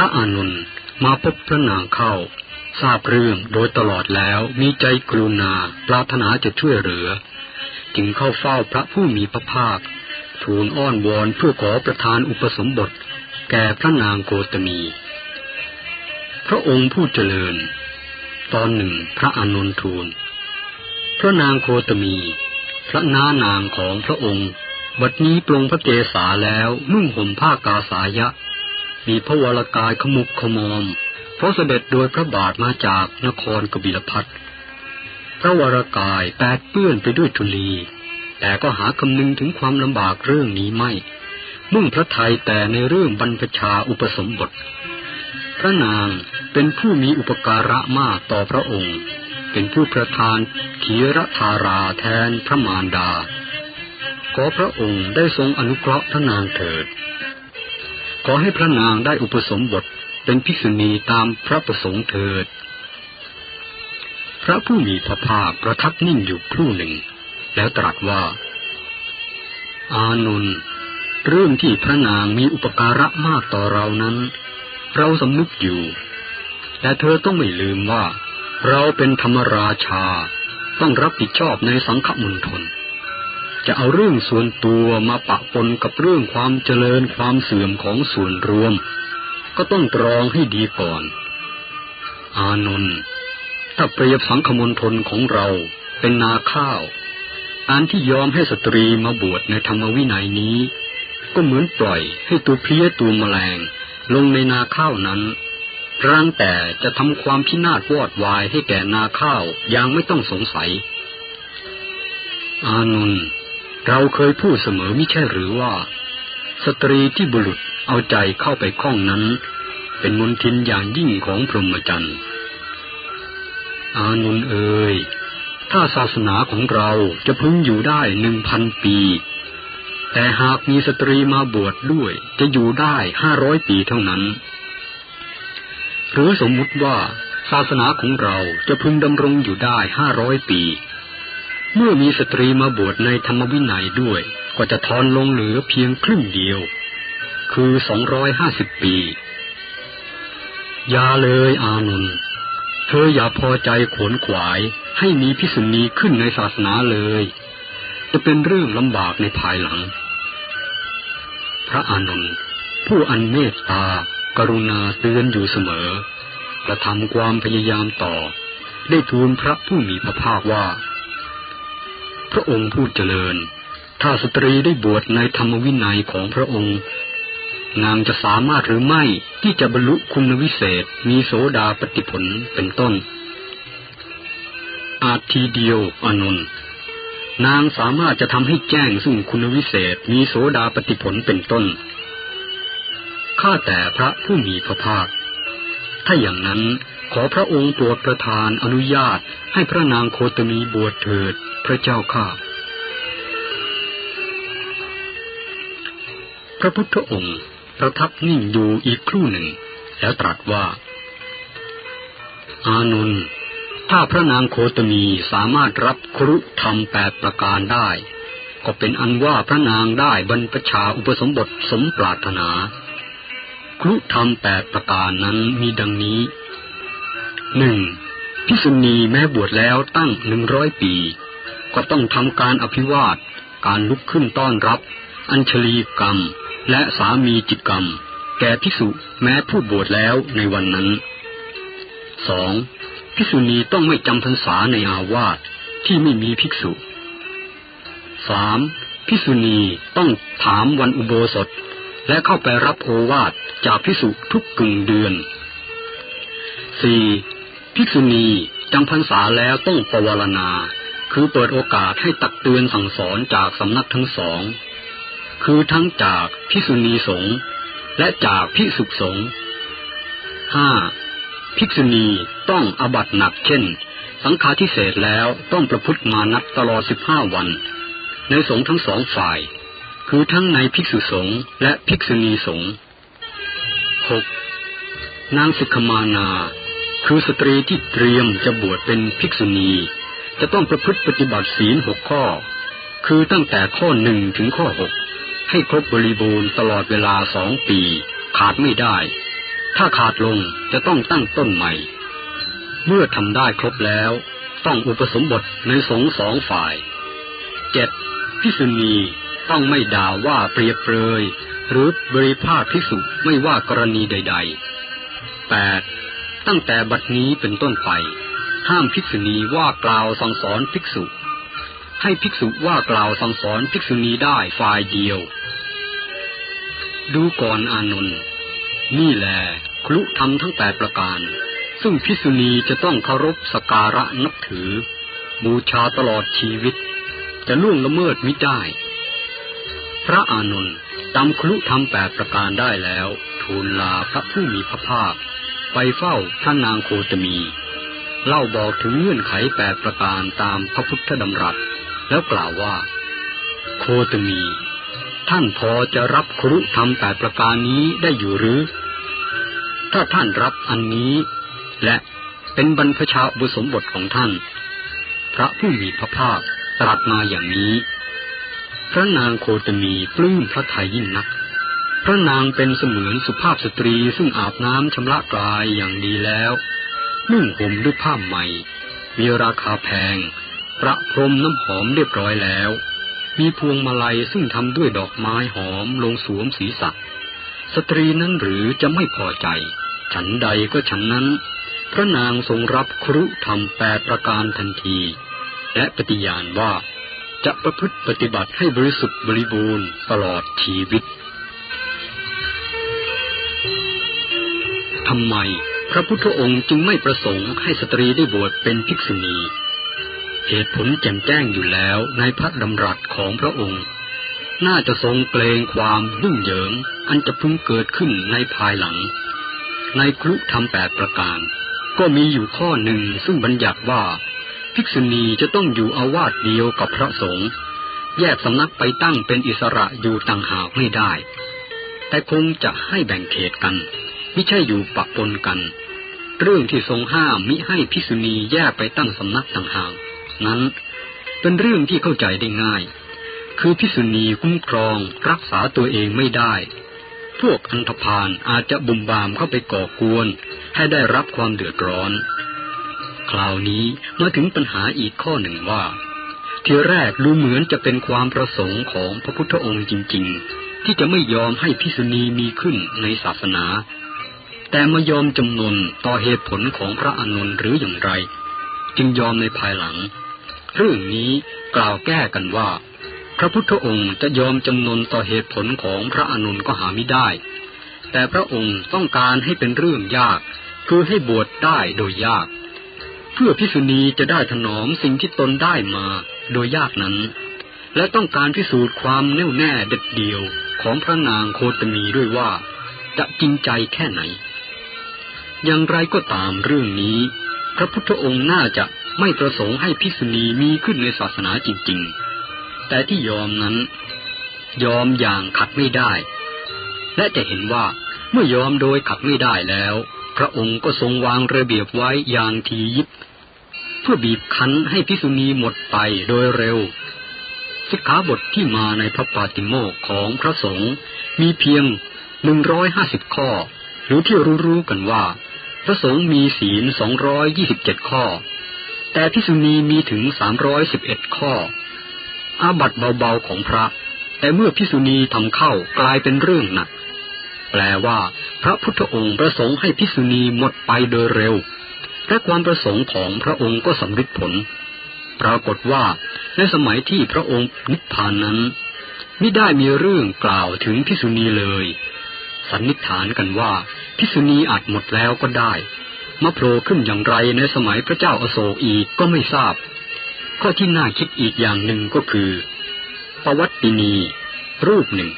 ระอานนท์มาพบพระนางเข้า ทราบเรื่องโดยตลอดแล้วมีใจกรุณาปรารถนาจะช่วยเหลือ จึงเข้าเฝ้าพระผู้มีพระภาค ทูลอ้อนวอนเพื่อขอประทานอุปสมบท แก่พระนางโกตมี พระองค์ผู้เจริญ ตอนหนึ่งพระอานนท์ทูล พระนางโคตมี พระนานางของพระองค์บัดนี้ปลงพระเกศาแล้วนุ่งห่มผ้ากาสายะ มีพระวรากายขมุกขมอม เพราะเสด็จโดยพระบาทมาจากนครกบิลพัทพระวรากายแปดเปื้อนไปด้วยทุลี แต่ก็หาคำนึงถึงความลำบากเรื่องนี้ไม่ มุ่งพระทัยแต่ในเรื่องบรรพชาอุปสมบท พระนางเป็นผู้มีอุปการะมากต่อพระองค์ เป็นผู้ประทานขีรธาราแทนพระมารดา ขอพระองค์ได้ทรงอนุเคราะห์พระนางเถิด ขอให้พระนางได้อุปสมบทเป็นภิกษุณีตามพระประสงค์เถิด พระผู้มีพระภาคประทับนิ่งอยู่ครู่หนึ่ง แล้วตรัสว่า อานนท์เรื่องที่พระนางมีอุปการะมากต่อเรานั้น เราสำนึกอยู่ แต่เธอต้องไม่ลืมว่า เราเป็นธรรมราชา ต้องรับผิดชอบในสังฆมณฑล จะเอาเรื่องส่วนตัวมาปะปนกับเรื่องความเจริญความเสื่อมของส่วนรวม ก็ต้องตรองให้ดีก่อน อานนท์ถ้าเปรียบสังฆมณฑลของเราเป็นนาข้าว การที่ยอมให้สตรีมาบวชในธรรมวินัยนี้ ก็เหมือนปล่อยให้ตัวเพี้ยตัวแมลง ลงในนาข้าวนั้นร่างแต่จะทำความพินาศวอดวายให้แก่นาข้าวย่างไม่ต้องสงสัย อานนท์ เราเคยพูดเสมอไม่ใช่หรือว่า สตรีที่บุรุษเอาใจเข้าไปคล้องนั้น เป็นมนทินอย่างยิ่งของพรหมจรรย์อานนท์เอ่ยถ้าศาสนาของเราจะพึงอยู่ได้หนึ่งพันปี แต่หากมีสตรีมาบวชดด้วย จะอยู่ได้ห้าร้อยปีเท่านั้น หรือสมมุติว่าศาสนาของเราจะพึงดำรงอยู่ได้ห้าร้อยปี เมื่อมีสตรีมาบวชในธรรมวินัยด้วย ก็จะทอนลงเหลือเพียงครึ่งเดียว คือสองร้อยห้าสิบปี อย่าเลยอานนท์เธออย่าพอใจขวนขวายให้มีพิสุณีขึ้นในศาสนาเลย จะเป็นเรื่องลำบากในภายหลัง พระอานนท์ผู้อันเมตตากรุณาเตือนอยู่เสมอ กระทำความพยายามต่อ ได้ทูลพระผู้มีพระภาคว่า พระองค์ผู้เจริญ ถ้าสตรีได้บวชในธรรมวินัยของพระองค์ นางจะสามารถหรือไม่ที่จะบรรลุคุณวิเศษมีโสดาปฏิผลเป็นต้น อาทีเดียวอานนนางสามารถจะทำให้แจ้งซึ่งคุณวิเศษมีโสดาปฏิผลเป็นต้น ข้าแต่พระผู้มีพระภาค ถ้าอย่างนั้น ขอพระองค์โปรดประทานอนุญาตให้พระนางโคตมีบวชเถิดพระเจ้าข้าพระพุทธองค์ประทับนิ่งอยู่อีกครู่หนึ่ง แล้วตรัสว่า อานนท์ถ้าพระนางโคตมีสามารถรับครุธรรมแปดประการได้ ก็เป็นอันว่าพระนางได้บรรพชาอุปสมบทสมปรารถนา ครุธรรมแปดประการนั้นมีดังนี้ หนึ่งพิสุณีแม้บวชแล้วตั้งหนึ่งร้อยปี ก็ต้องทำการอภิวาท การลุกขึ้นต้อนรับ อัญชลีกรรม และสามีจิตกรรม แก่พิสุแม้ผู้บวชแล้วในวันนั้นสองภิกษุณีต้องไม่จำพรรษาในอาวาสที่ไม่มีภิกษุสามภิกษุณีต้องถามวันอุโบสถ และเข้าไปรับโอวาทจากภิกษุทุกกึ่งเดือนสี่ ภิกษุณีจำพรรษาแล้วต้องปวารณา คือเปิดโอกาสให้ตักเตือนสั่งสอนจากสำนักทั้งสอง คือทั้งจากภิกษุณีสงฆ์และจากภิกษุสงฆ์ห้าภิกษุณีต้องอบัตหนักเช่น สังฆาทิเศษแล้วต้องประพฤติมานับตลอดสิบห้าวัน ในสงฆ์ทั้งสองฝ่าย คือทั้งในภิกษุสงฆ์และภิกษุณีสงฆ์หกนางสิกขมานา คือสตรีที่เตรียมจะบวชเป็นภิกษุณี จะต้องประพฤติปฏิบัติศีลหกข้อ คือตั้งแต่ข้อหนึ่งถึงข้อหกให้ครบบริบูรณ์ตลอดเวลาสองปี ขาดไม่ได้ ถ้าขาดลงจะต้องตั้งต้นใหม่ เมื่อทำได้ครบแล้ว ต้องอุปสมบทในสงฆ์สองฝ่ายเจ็ดพิสุณีต้องไม่ด่าว่าเปรียบเปรย หรือบริภาคภิกษุไม่ว่ากรณีใดๆแปด ตั้งแต่บัดนี้เป็นต้นไป ห้ามภิกษุณีว่ากล่าวสั่งสอนภิกษุ ให้ภิกษุว่ากล่าวสั่งสอนภิกษุณีได้ฝ่ายเดียว ดูก่อนอานนท์นี่แหละครุธรรมทั้งแปดประการ ซึ่งภิกษุณีจะต้องเคารพสการะนับถือ บูชาตลอดชีวิต จะล่วงละเมิดมิได้ พระอานนท์จำครุธรรมแปดประการได้แล้ว ทูลลาพระผู้มีพระภาค ไปเฝ้าพระนางโคตมี เล่าบอกถึงเงื่อนไขแปดประการตามพระพุทธดำรัส แล้วกล่าวว่า โคตมี ท่านพอจะรับครุธรรมแปดประการนี้ได้อยู่หรือ ถ้าท่านรับอันนี้ และเป็นบรรพชาบุสมบทของท่าน พระผู้มีพระภาคตรัสมาอย่างนี้ พระนางโคตมีปลื้มพระทัยยิ่งนัก พระนางเป็นเสมือนสุภาพสตรีซึ่งอาบน้ำชำระกายอย่างดีแล้ว นุ่งห่มด้วยผ้าใหม่ มีราคาแพง ประพรมน้ำหอมเรียบร้อยแล้ว มีพวงมาลัยซึ่งทำด้วยดอกไม้หอมลงสวมศีรษะ สตรีนั้นหรือจะไม่พอใจ ฉันใดก็ฉันนั้น พระนางทรงรับครุธรรมแปดประการทันที และปฏิญาณว่าจะประพฤติปฏิบัติให้บริสุทธิ์บริบูรณ์ตลอดชีวิต ทำไม พระพุทธองค์จึงไม่ประสงค์ให้สตรีได้บวชเป็นภิกษุณี เหตุผลแจ่มแจ้งอยู่แล้วในพระดำรัสของพระองค์ น่าจะทรงเกรงความยุ่งเหยิง อันจะพึงเกิดขึ้นในภายหลัง ในครุธรรมแปดประการ ก็มีอยู่ข้อหนึ่งซึ่งบัญญัติว่า ภิกษุณีจะต้องอยู่อาวาสเดียวกับพระสงฆ์แยกสำนักไปตั้งเป็นอิสระอยู่ต่างหากไม่ได้ แต่คงจะให้แบ่งเขตกัน ม่ใช่อยู่ปะปนกัน เรื่องที่ทรงห้ามมิให้ภิกษุณีแยกไปตั้งสำนักต่างหากนั้นเป็นเรื่องที่เข้าใจได้ง่าย คือภิกษุณีคุ้มครองรักษาตัวเองไม่ได้ พวกอันธพาลอาจจะบุมบามเข้าไปก่อกวน ให้ได้รับความเดือดร้อน คราวนี้มาถึงปัญหาอีกข้อหนึ่งว่า ที่แรกดูเหมือนจะเป็นความประสงค์ของพระพุทธองค์จริง ๆ ที่จะไม่ยอมให้ภิกษุณีมีขึ้นในศาสนา แต่มายอมจำนนต่อเหตุผลของพระอานนท์หรืออย่างไร จึงยอมในภายหลัง เรื่องนี้กล่าวแก้กันว่า พระพุทธองค์จะยอมจำนนต่อเหตุผลของพระอานนท์ก็หาไม่ได้ แต่พระองค์ต้องการให้เป็นเรื่องยาก คือให้บวชได้โดยยาก เพื่อพิษุณีจะได้ถนอมสิ่งที่ตนได้มาโดยยากนั้น และต้องการพิสูจน์ความแน่วแน่เด็ดเดี่ยวของพระนางโคตมีด้วยว่า จะจริงใจแค่ไหน อย่างไรก็ตามเรื่องนี้ พระพุทธองค์น่าจะไม่ประสงค์ให้พิษุณีมีขึ้นในศาสนาจริง ๆ แต่ที่ยอมนั้น ยอมอย่างขัดไม่ได้ และจะเห็นว่าเมื่อยอมโดยขัดไม่ได้แล้ว พระองค์ก็ทรงวางระเบียบไว้อย่างทียิบ เพื่อบีบคั้นให้พิษุณีหมดไปโดยเร็วสิกขาบทที่มาในพระปาติโมกของพระสงฆ์มีเพียงหนึ่งร้อยห้าสิบข้อ หรือที่รู้ๆกันว่า พระสงฆ์มีศีลสองร้อยยี่สิบเจ็ดข้อ แต่พิษุณีมีถึงสามร้อยสิบเอ็ดข้อ อาบัตเบาๆของพระ แต่เมื่อพิษุณีทำเข้ากลายเป็นเรื่องหนัก แปลว่า พระพุทธองค์ประสงค์ให้พิษุณีหมดไปโดยเร็ว และความประสงค์ของพระองค์ก็สำเร็จผล ปรากฏว่า ในสมัยที่พระองค์นิพพานนั้นไม่ได้มีเรื่องกล่าวถึงพิษุณีเลย สันนิษฐานกันว่า พิษุณีอาจหมดแล้วก็ได้มาโผล่ขึ้นอย่างไรในสมัยพระเจ้าอโศกอีกก็ไม่ทราบ ข้อที่น่าคิดอีกอย่างหนึ่งก็คือปวัตตินี รูปหนึ่ง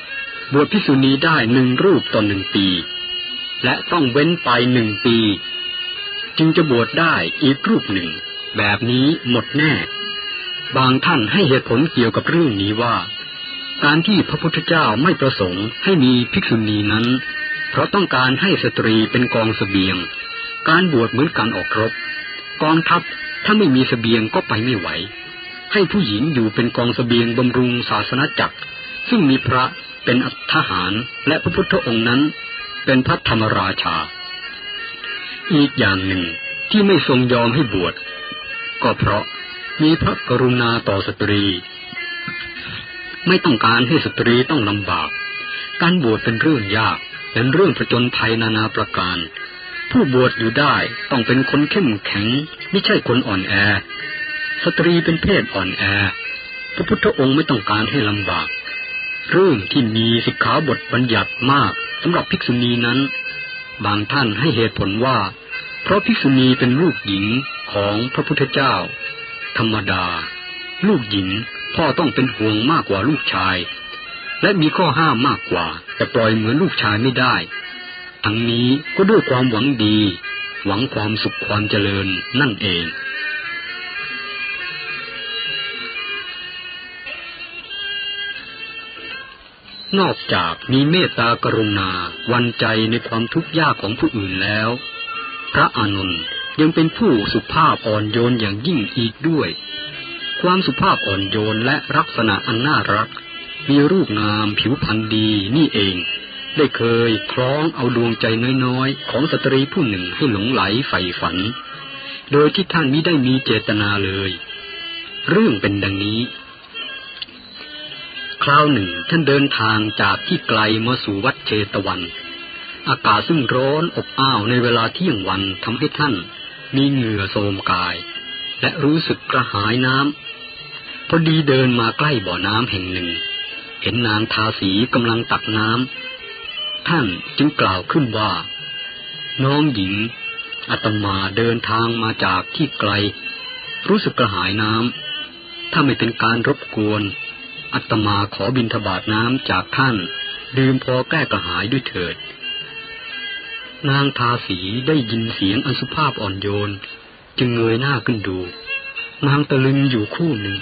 บวชพิษุณีได้หนึ่งรูปต่อหนึ่งปี และต้องเว้นไปหนึ่งปี จึงจะบวชได้อีกรูปหนึ่ง แบบนี้หมดแน่ บางท่านให้เหตุผลเกี่ยวกับเรื่องนี้ว่า การที่พระพุทธเจ้าไม่ประสงค์ให้มีภิกษุณีนั้น เพราะต้องการให้สตรีเป็นกองสเสบียง การบวชเหมือนการออกรบ กองทัพถ้าไม่มีสเสบียงก็ไปไม่ไหว ให้ผู้หญิงอยู่เป็นกองสเสบียงบำรุงศาสนาจักร ซึ่งมีพระเป็นอัทหารและพระพุทธองค์นั้น เป็นพระธรรมราชา อีกอย่างหนึ่งที่ไม่ทรงยอมให้บวช ก็เพราะมีพระกรุณาต่อสตรี ไม่ต้องการให้สตรีต้องลำบาก การบวชเป็นเรื่องยาก เป็นเรื่องผจญภัยนานาประการ ผู้บวชอยู่ได้ต้องเป็นคนเข้มแข็ง ไม่ใช่คนอ่อนแอ สตรีเป็นเพศอ่อนแอ พระพุทธองค์ไม่ต้องการให้ลำบาก เรื่องที่มีสิกขาบทบัญญัติมากสำหรับภิกษุณีนั้น บางท่านให้เหตุผลว่า เพราะภิกษุณีเป็นลูกหญิงของพระพุทธเจ้า ธรรมดา ลูกหญิงพ่อต้องเป็นห่วงมากกว่าลูกชาย และมีข้อห้ามมากกว่า แต่ปล่อยเหมือนลูกชายไม่ได้ ทั้งนี้ก็ด้วยความหวังดี หวังความสุขความเจริญนั่นเอง นอกจากมีเมตตากรุณา วันใจในความทุกข์ยากของผู้อื่นแล้ว พระอานนท์ยังเป็นผู้สุภาพอ่อนโยนอย่างยิ่งอีกด้วย ความสุภาพอ่อนโยนและลักษณะอันน่ารัก มีรูปงามผิวพรรณดีนี่เอง ได้เคยคล้องเอาดวงใจน้อยๆ ของสตรีผู้หนึ่งให้หลงไหลใฝ่ฝัน โดยที่ท่านมิได้มีเจตนาเลย เรื่องเป็นดังนี้ คราวหนึ่งท่านเดินทางจากที่ไกลมาสู่วัดเชตวัน อากาศซึ่งร้อนอบอ้าวในเวลาเที่ยงวันทำให้ท่านมีเหงื่อโทมกาย และรู้สึกกระหายน้ำพอดีเดินมาใกล้บ่อน้ำแห่งหนึ่ง เห็นนางทาสีกำลังตักน้ำท่านจึงกล่าวขึ้นว่า น้องหญิงอาตมาเดินทางมาจากที่ไกล รู้สึกกระหายน้ำถ้าไม่เป็นการรบกวนอาตมาขอบินทบาทน้ำจากท่าน ดื่มพอแก้กระหายด้วยเถิด นางทาสีได้ยินเสียงอันสุภาพอ่อนโยน จึงเงยหน้าขึ้นดู นางตะลึงอยู่คู่หนึ่ง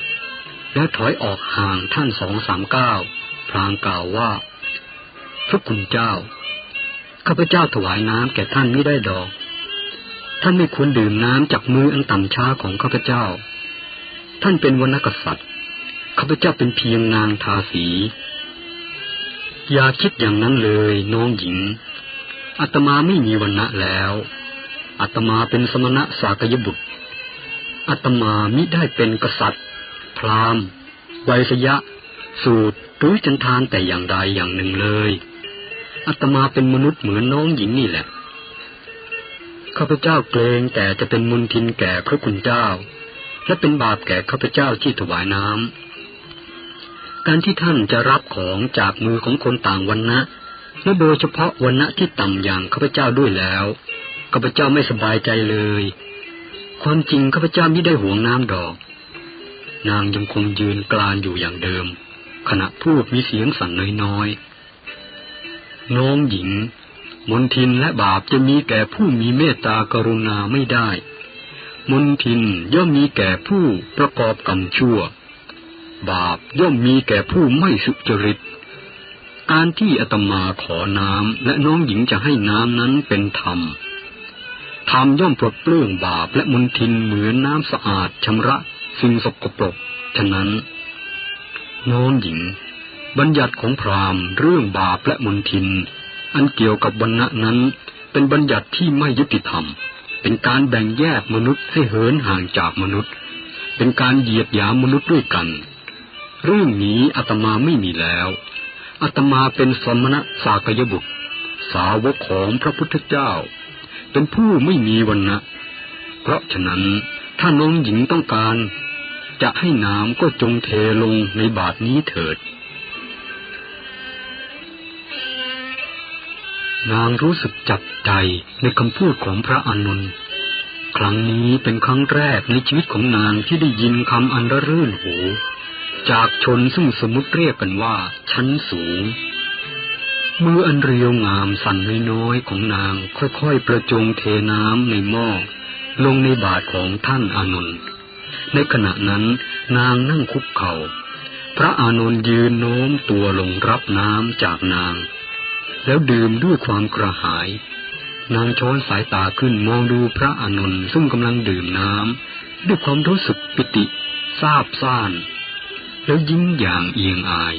แล้วถอยออกห่างท่านสองสามเก้าพลางกล่าวว่า พระคุณเจ้า ข้าพเจ้าถวายน้ำแก่ท่านไม่ได้ดอก ท่านไม่ควรดื่มน้ำจากมืออันต่ำช้าของข้าพเจ้า ท่านเป็นวรรณกษัตริย์ ข้าพเจ้าเป็นเพียงนางทาสี อย่าคิดอย่างนั้นเลยน้องหญิง อาตมาไม่มีวันณะแล้วอาตมาเป็นสมณะสากยบุตรอาตมามิได้เป็นกษัตริย์ พราหมณ์ไวยสยะ สูตรหรือจันทานแต่อย่างใดอย่างหนึ่งเลยอาตมาเป็นมนุษย์เหมือนน้องหญิงนี่แหละข้าพเจ้าเกรงแต่จะเป็นมุนทินแก่พระคุณเจ้า และเป็นบาปแก่ข้าพเจ้าที่ถวายน้ำการที่ท่านจะรับของจากมือของคนต่างวันนะและโดยเฉพาะวันณะที่ต่ำอย่างข้าพเจ้าด้วยแล้วข้าพเจ้าไม่สบายใจเลย ความจริงข้าพเจ้าไม่ได้ห่วงน้ำดอก นางยังคงยืนกลานอยู่อย่างเดิม ขณะพูดมีเสียงสั่นน้อยๆ น้องหญิง มนทินและบาปจะมีแก่ผู้มีเมตตากรุณาไม่ได้ มนทินย่อมมีแก่ผู้ประกอบกรรมชั่ว บาปย่อมมีแก่ผู้ไม่สุจริต การที่อาตมาขอน้ำและน้องหญิงจะให้น้ำนั้นเป็นธรรมธรรมย่อมปลดเปลื้องบาปและมลทินเหมือนน้ำสะอาดชำระ สิ่งสกปรกฉะนั้น น้องหญิง บัญญัติของพราหมณ์ เรื่องบาปและมลทิน อันเกี่ยวกับวันณะนั้น เป็นบัญญัติที่ไม่ยุติธรรม เป็นการแบ่งแยกมนุษย์ให้เหินห่างจากมนุษย์ เป็นการเหยียดหยามมนุษย์ด้วยกัน เรื่องนี้อาตมาไม่มีแล้วอาตมาเป็นสมณะสากยบุตร สาวกของพระพุทธเจ้า เป็นผู้ไม่มีวันนะเพราะฉะนั้นถ้าน้องหญิงต้องการ จะให้น้ำก็จงเทลงในบาทนี้เถิด นางรู้สึกจับใจในคำพูดของพระอานนครั้งนี้เป็นครั้งแรกในชีวิตของนางที่ได้ยินคำอันระรื่นหู จากชนซึ่งสมมติเรียกกันว่า ชั้นสูง มืออันเรียวงามสั่นน้อยๆของนางค่อยๆประจงเทน้ำในหม้อลงในบาทของท่านอานนท์ ในขณะนั้นนางนั่งคุกเขา่า พระอานนท์ยืนโน้มตัวลงรับน้ำจากนาง แล้วดื่มด้วยความกระหาย นางช้อนสายตาขึ้นมองดูพระอานนท์ซึ่งกำลังดื่มน้ำด้วยความรู้สึกปิติซาบซ่าน แล้วยิ้มอย่างเอียงอาย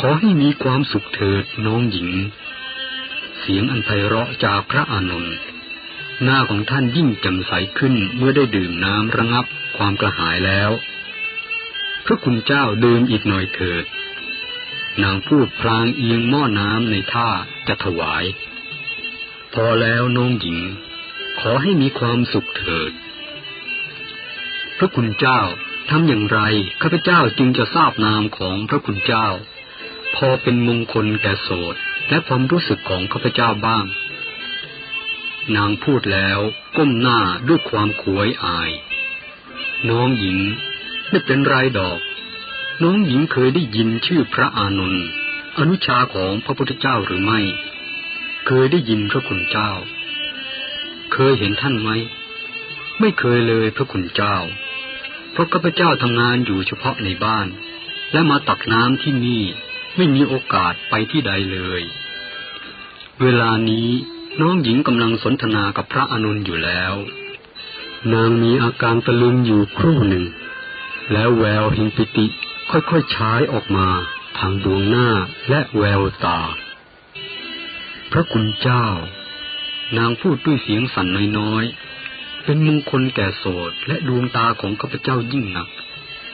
ขอให้มีความสุขเถิดน้องหญิง เสียงอันไพเราะจากพระอานนท์ หน้าของท่านยิ่งแจ่มใสขึ้นเมื่อได้ดื่มน้ำระงับความกระหายแล้ว พระคุณเจ้าดื่มอีกหน่อยเถิด นางพูดพลางเอียงหม้อน้ำในท่าจะถวาย พอแล้วน้องหญิง ขอให้มีความสุขเถิด พระคุณเจ้าทำอย่างไรข้าพเจ้าจึงจะทราบนามของพระคุณเจ้า พอเป็นมงคลแก่โสดและความรู้สึกของข้าพเจ้าบ้าง นางพูดแล้วก้มหน้าด้วยความขวยอาย น้องหญิง ไม่เป็นไรดอก น้องหญิงเคยได้ยินชื่อพระอานนท์อนุชาของพระพุทธเจ้าหรือไม่ เคยได้ยินพระคุณเจ้า เคยเห็นท่านไหม ไม่เคยเลยพระคุณเจ้า เพราะข้าพเจ้าทำงานอยู่เฉพาะในบ้าน และมาตักน้ำที่นี่ไม่มีโอกาสไปที่ใดเลย เวลานี้ น้องหญิงกำลังสนทนากับพระอนุนอยู่แล้ว นางมีอาการตะลึงอยู่ครู่หนึ่ง แล้วแววหิงปิติค่อยๆฉายออกมาทางดวงหน้าและแววตา พระคุณเจ้า นางพูดด้วยเสียงสั่นน้อยๆ เป็นมงคลแก่โสดและดวงตาของข้าพเจ้ายิ่งนัก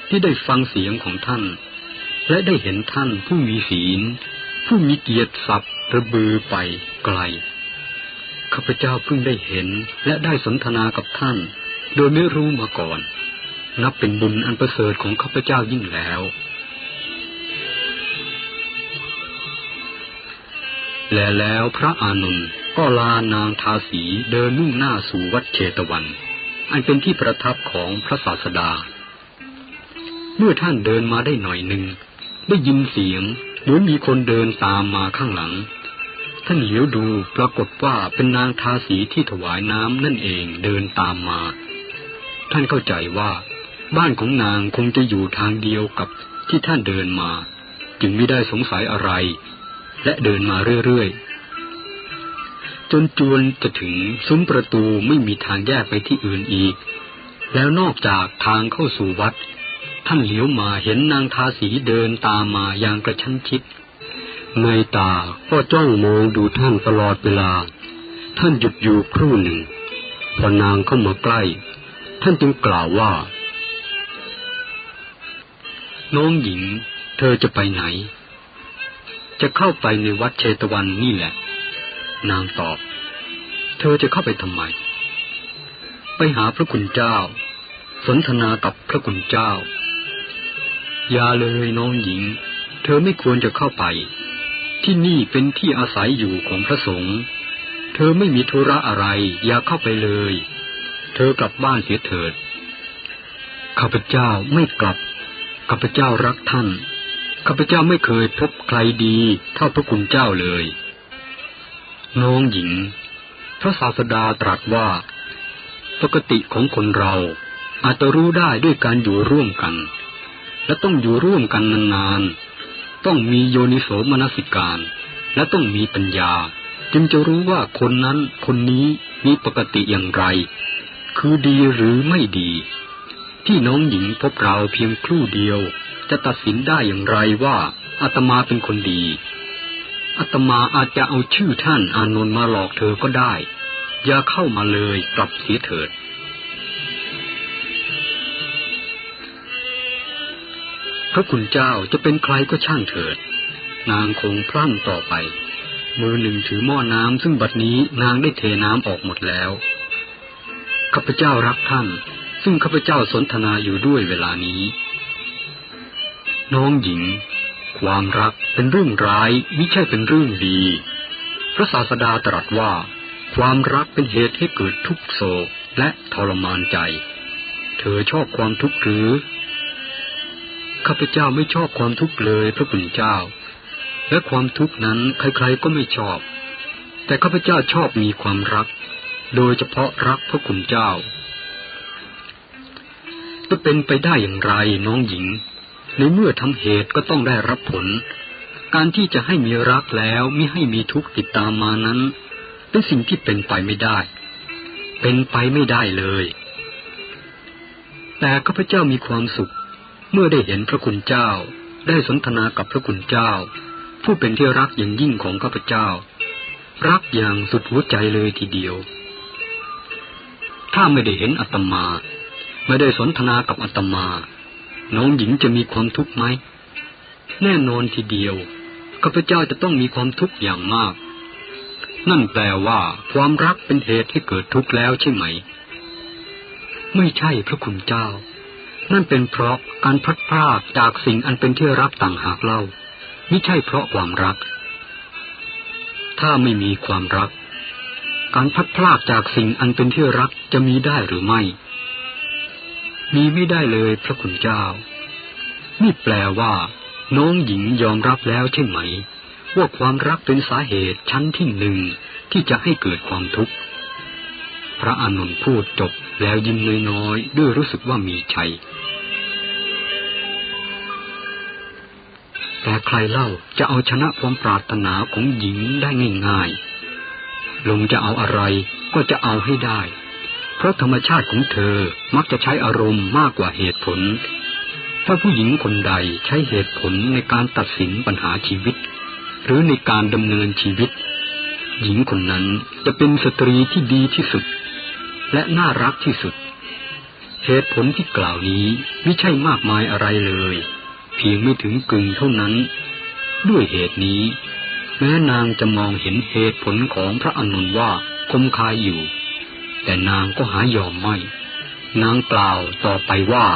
ที่ได้ฟังเสียงของท่าน และได้เห็นท่านผู้มีศีล ผู้มีเกียรติศัพท์ระบือไปไกล ข้าพเจ้าเพิ่งได้เห็นและได้สนทนากับท่าน โดยไม่รู้มาก่อน นับเป็นบุญอันประเสริฐของข้าพเจ้ายิ่งแล้ว และแล้วพระอานนก็ลานางทาสีเดินนุ่งหน้าสู่วัดเชตวัน อันเป็นที่ประทับของพระศาสดา เมื่อท่านเดินมาได้หน่อยหนึ่งได้ยินเสียงเหมือนมีคนเดินตามมาข้างหลัง ท่านเหลียวดูปรากฏว่าเป็นนางทาสีที่ถวายน้ำนั่นเองเดินตามมา ท่านเข้าใจว่า บ้านของนางคงจะอยู่ทางเดียวกับที่ท่านเดินมา จึงไม่ได้สงสัยอะไร และเดินมาเรื่อยๆ จนจวนจะถึงซุ้มประตูไม่มีทางแยกไปที่อื่นอีก แล้วนอกจากทางเข้าสู่วัด ท่านเหลียวมาเห็นนางทาสีเดินตามมาอย่างกระชั้นชิด ในตาก็จ้องมองดูท่านตลอดเวลา ท่านหยุดอยู่ครู่หนึ่ง พอนางเข้ามาใกล้ ท่านจึงกล่าวว่า น้องหญิง เธอจะไปไหน จะเข้าไปในวัดเชตวันนี่แหละ นางตอบ เธอจะเข้าไปทำไม ไปหาพระคุณเจ้า สนทนากับพระคุณเจ้า อย่าเลยน้องหญิง เธอไม่ควรจะเข้าไป ที่นี่เป็นที่อาศัยอยู่ของพระสงฆ์ เธอไม่มีธุระอะไร อย่าเข้าไปเลย เธอกลับบ้านเสียเถิด ข้าพเจ้าไม่กลับ ข้าพเจ้ารักท่าน ข้าพเจ้าไม่เคยพบใครดีเท่าพระคุณเจ้าเลย น้องหญิง พระศาสดาตรัสว่า ปกติของคนเราอาจจะรู้ได้ด้วยการอยู่ร่วมกัน และต้องอยู่ร่วมกันนานๆ ต้องมีโยนิโสมนสิการ และต้องมีปัญญา จึงจะรู้ว่าคนนั้นคนนี้มีปกติอย่างไร คือดีหรือไม่ดี ที่น้องหญิงพบเราเพียงครู่เดียว จะตัดสินได้อย่างไรว่าอาตมาเป็นคนดีอาตมาอาจจะเอาชื่อท่านอานนท์มาหลอกเธอก็ได้ อย่าเข้ามาเลยกลับเสียเถิด พระคุณเจ้าจะเป็นใครก็ช่างเถิด นางคงพลั่นต่อไป มือหนึ่งถือหม้อน้ำซึ่งบัดนี้นางได้เทน้ำออกหมดแล้ว ข้าพเจ้ารักท่าน ซึ่งข้าพเจ้าสนทนาอยู่ด้วยเวลานี้ น้องหญิง ความรักเป็นเรื่องร้ายไม่ใช่เป็นเรื่องดี พระศาสดาตรัสว่า ความรักเป็นเหตุให้เกิดทุกโศกและทรมานใจ เธอชอบความทุกข์หรือ ข้าพเจ้าไม่ชอบความทุกข์เลยพระคุณเจ้า และความทุกข์นั้นใครๆก็ไม่ชอบ แต่ข้าพเจ้าชอบมีความรัก โดยเฉพาะรักพระคุณเจ้าจะเป็นไปได้อย่างไรน้องหญิง ในเมื่อทำเหตุก็ต้องได้รับผล การที่จะให้มีรักแล้วไม่ให้มีทุกข์ติดตามมานั้น เป็นสิ่งที่เป็นไปไม่ได้ เป็นไปไม่ได้เลย แต่ข้าพเจ้ามีความสุข เมื่อได้เห็นพระคุณเจ้า ได้สนทนากับพระคุณเจ้า ผู้เป็นที่รักอย่างยิ่งของข้าพเจ้า รักอย่างสุดหัวใจเลยทีเดียว ถ้าไม่ได้เห็นอาตมา ไม่ได้สนทนากับอาตมา น้องหญิงจะมีความทุกข์ไหม แน่นอนทีเดียวข้าพเจ้าจะต้องมีความทุกข์อย่างมาก นั่นแปลว่าความรักเป็นเหตุให้เกิดทุกข์แล้วใช่ไหม ไม่ใช่พระคุณเจ้า นั่นเป็นเพราะการพัดพรากจากสิ่งอันเป็นที่รักต่างหากเล่าไม่ใช่เพราะความรัก ถ้าไม่มีความรัก การพัดพรากจากสิ่งอันเป็นที่รักจะมีได้หรือไม่ มีไม่ได้เลยพระคุณเจ้า นี่แปลว่า น้องหญิงยอมรับแล้วใช่ไหม ว่าความรักเป็นสาเหตุชั้นที่หนึ่งที่จะให้เกิดความทุกข์ พระอานนท์พูดจบแล้วยิ้มน้อยๆด้วยรู้สึกว่ามีชัย แต่ใครเล่าจะเอาชนะความปรารถนาของหญิงได้ง่ายๆ ลงจะเอาอะไรก็จะเอาให้ได้ เพราะธรรมชาติของเธอมักจะใช้อารมณ์มากกว่าเหตุผล ถ้าผู้หญิงคนใดใช้เหตุผลในการตัดสินปัญหาชีวิต หรือในการดำเนินชีวิต หญิงคนนั้นจะเป็นสตรีที่ดีที่สุด และน่ารักที่สุด เหตุผลที่กล่าวนี้ไม่ใช่มากมายอะไรเลย เพียงไม่ถึงกึ่งเท่านั้น ด้วยเหตุนี้ แม้นางจะมองเห็นเหตุผลของพระอนุนว่าคมคายอยู่ แต่นางก็หายอมไม่ นางกล่าวต่อไปว่า